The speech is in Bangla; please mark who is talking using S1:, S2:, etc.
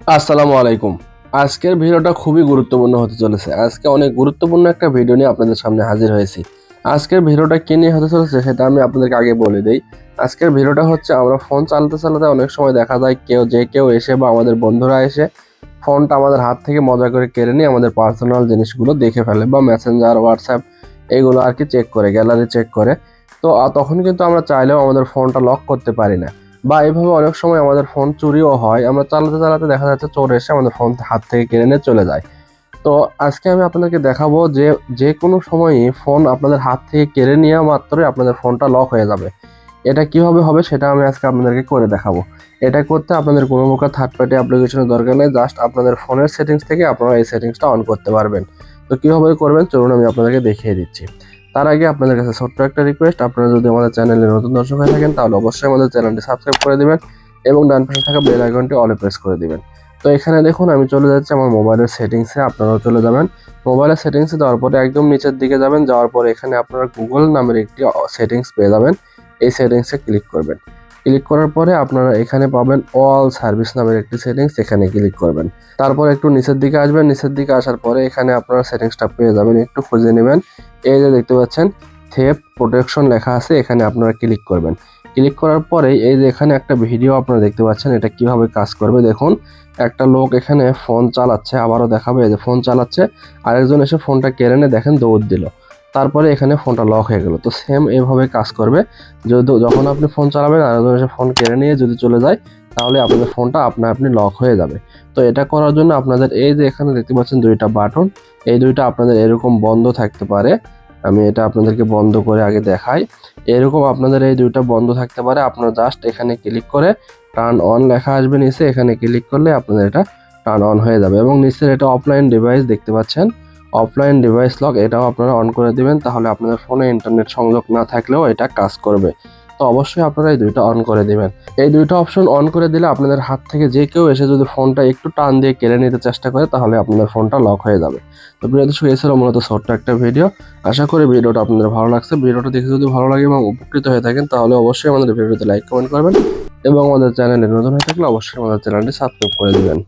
S1: আসসালামু আলাইকুম। আজকের ভিডিওটা খুবই গুরুত্বপূর্ণ হতে চলেছে। আজকে অনেক গুরুত্বপূর্ণ একটা ভিডিও নিয়ে আপনাদের সামনে হাজির হয়েছি। আজকের ভিডিওটা কি নিয়ে হতে চলেছে সেটা আমি আপনাদেরকে আগে বলে দিই। আজকের ভিডিওটা হচ্ছে, আমরা ফোন চালাতে চালাতে অনেক সময় দেখা যায় কেউ, যে কেউ এসে বা আমাদের বন্ধুরা এসে ফোনটা আমাদের হাত থেকে মজা করে কেড়ে নিয়ে আমাদের পার্সোনাল জিনিসগুলো দেখে ফেলে বা মেসেঞ্জার হোয়াটসঅ্যাপ এগুলো আর কি চেক করে গ্যালারি চেক করে। তো তখন কিন্তু আমরা চাইলেও আমাদের ফোনটা লক করতে পারি না। বা এভাবে অনেক সময় আমাদের ফোন চুরিও হয়। আমরা চালাতে চালাতে দেখা যাচ্ছে চোর এসে আমাদের ফোন হাত থেকে কেড়ে নিয়ে চলে যায়। তো আজকে আমি আপনাদেরকে দেখাবো যে যে কোনো সময়ই ফোন আপনাদের হাত থেকে কেড়ে নেওয়া মাত্রই আপনাদের ফোনটা লক হয়ে যাবে। এটা কীভাবে হবে সেটা আমি আজকে আপনাদেরকে করে দেখাবো। এটা করতে আপনাদের কোনো প্রকার থার্ড পার্টি অ্যাপ্লিকেশনের দরকার নেই জাস্ট আপনাদের ফোনের সেটিংস থেকে আপনারা এই সেটিংসটা অন করতে পারবেন। তো কীভাবে করবেন? চলুন আমি আপনাদেরকে দেখিয়ে দিচ্ছি। তার আগে আপনাদের কাছে ছোট্ট একটা রিকোয়েস্ট আপনারা যদি আমাদের চ্যানেলে নতুন দর্শক হয়ে থাকেন, তাহলে অবশ্যই আমাদের চ্যানেলটি সাবস্ক্রাইব করে দেবেন এবং ডান পাশে থাকা বেল আইকনটি অলে প্রেস করে দিবেন। তো এখানে দেখুন, আমি চলে যাচ্ছি আমার মোবাইলের সেটিংসে আপনারাও চলে যাবেন। মোবাইলের সেটিংসে যাওয়ার পরে একদম নিচের দিকে যাবেন, যাওয়ার পরে এখানে আপনারা গুগল নামের একটি সেটিংস পেয়ে যাবেন। এই সেটিংসে ক্লিক করবেন। ক্লিক করার পরে আপনারা এখানে পাবেন অল সার্ভিস নামের একটি সেটিংস এখানে ক্লিক করবেন। তারপর একটু নিচের দিকে আসবেন, নিচের দিকে আসার পরে এখানে আপনারা সেটিংসটা পেয়ে যাবেন, একটু খুঁজে নেবেন। এই যে দেখতে পাচ্ছেন থেপ প্রোটেকশন লেখা আছে, এখানে আপনারা ক্লিক করবেন। ক্লিক করার পরে এই যে এখানে একটা ভিডিও আপনারা দেখতে পাচ্ছেন, এটা কীভাবে কাজ করবে, দেখুন। একটা লোক এখানে ফোন চালাচ্ছে, আবারও দেখাবে, এই যে ফোন চালাচ্ছে, আরেকজন এসে ফোনটা কেড়ে নিয়ে দেখেন, দৌড় দিল। তারপরে এখানে ফোনটা লক হয়ে গেল। তো সেম এইভাবে কাজ করবে। যদি যখন আপনি ফোন চালাবেন আরেকজন এসে ফোন কেড়ে নিয়ে যদি চলে যায়, তাহলে আপনাদের ফোনটা আপনা আপনি লক হয়ে যাবে। তো এটা করার জন্য আপনাদের এই যে এখানে দেখতে পাচ্ছেন দুইটা বাটন এই দুইটা আপনাদের এরকম বন্ধ থাকতে পারে। আমি এটা আপনাদেরকে বন্ধ করে আগে দেখাই। এরকম আপনাদের এই দুইটা বন্ধ থাকতে পারে। আপনারা জাস্ট এখানে ক্লিক করে টার্ন অন লেখা আসবে নিচে। এখানে ক্লিক করলে আপনাদের এটা টার্ন অন হয়ে যাবে। এবং নিচের এটা অফলাইন ডিভাইস দেখতে পাচ্ছেন। অফলাইন ডিভাইস লক এটাও আপনারা অন করে দিবেন, তাহলে আপনাদের ফোনে ইন্টারনেট সংযোগ না থাকলেও এটা কাজ করবে। তো অবশ্যই আপনারা এই দুইটা অন করে দিবেন। এই দুইটা অপশন অন করে দিলে আপনাদের হাত থেকে যে কেউ এসে যদি ফোনটা একটু টান দিয়ে কেড়ে নিতে চেষ্টা করে, তাহলে আপনাদের ফোনটা লক হয়ে যাবে। তো প্রিয় দর্শক ছিল মূলত ছোট্ট একটা ভিডিও আশা করি ভিডিওটা আপনাদের ভালো লাগছে। ভিডিওটা দেখে যদি ভালো লাগে এবং উপকৃত হয়ে থাকেন, তাহলে অবশ্যই আমাদের ভিডিওতে লাইক কমেন্ট করবেন এবং আমাদের চ্যানেলে নতুন হয়ে থাকলে অবশ্যই আমাদের চ্যানেলটি সাবস্ক্রাইব করে দিবেন।